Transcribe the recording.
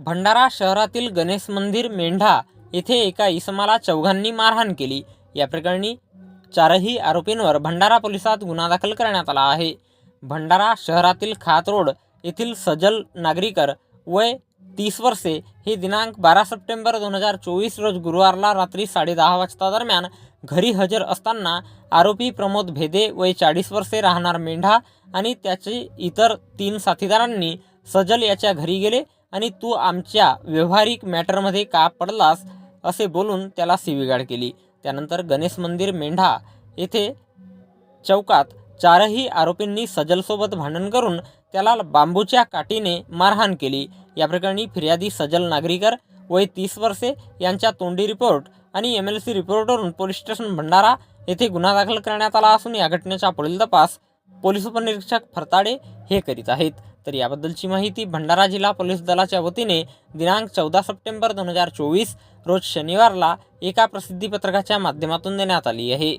भंडारा शहरातील गणेश मंदिर मेंढा येथे एका इसमाला चौघांनी मारहाण केली. या प्रकरणी चारही आरोपींवर भंडारा पोलिसात गुन्हा दाखल करण्यात आला आहे. भंडारा शहरातील खात रोड येथील सजल नागरीकर वय तीस वर्षे हे दिनांक बारा सप्टेंबर दोन हजार चोवीस रोज गुरुवारला रात्री साडेदहा वाजता दरम्यान घरी हजर असताना आरोपी प्रमोद भेदे वय चाळीस वर्षे राहणार मेंढा आणि त्याचे इतर तीन साथीदारांनी सजल याच्या घरी गेले. आणि तू आमच्या व्यवहारिक मॅटरमध्ये का पडलास असे बोलून त्याला सिविगाड केली. त्यानंतर गणेश मंदिर मेंढा येथे चौकात चारही आरोपींनी सजलसोबत भांडण करून त्याला बांबूच्या काठीने मारहाण केली. या प्रकरणी फिर्यादी सजल नागरीकर वय तीस वर्षे यांच्या तोंडी रिपोर्ट आणि एम एल सी रिपोर्टवरून पोलीस स्टेशन भंडारा येथे गुन्हा दाखल करण्यात आला असून या घटनेचा पुढील तपास पोलीस उपनिरीक्षक फरताडे हे करीत आहेत. तर याबद्दलची माहिती भंडारा जिल्हा पोलीस दलाच्या वतीने दिनांक चौदा सप्टेंबर दोन हजार चोवीस रोज शनिवारला एका प्रसिद्धीपत्रकाच्या माध्यमातून देण्यात आली आहे.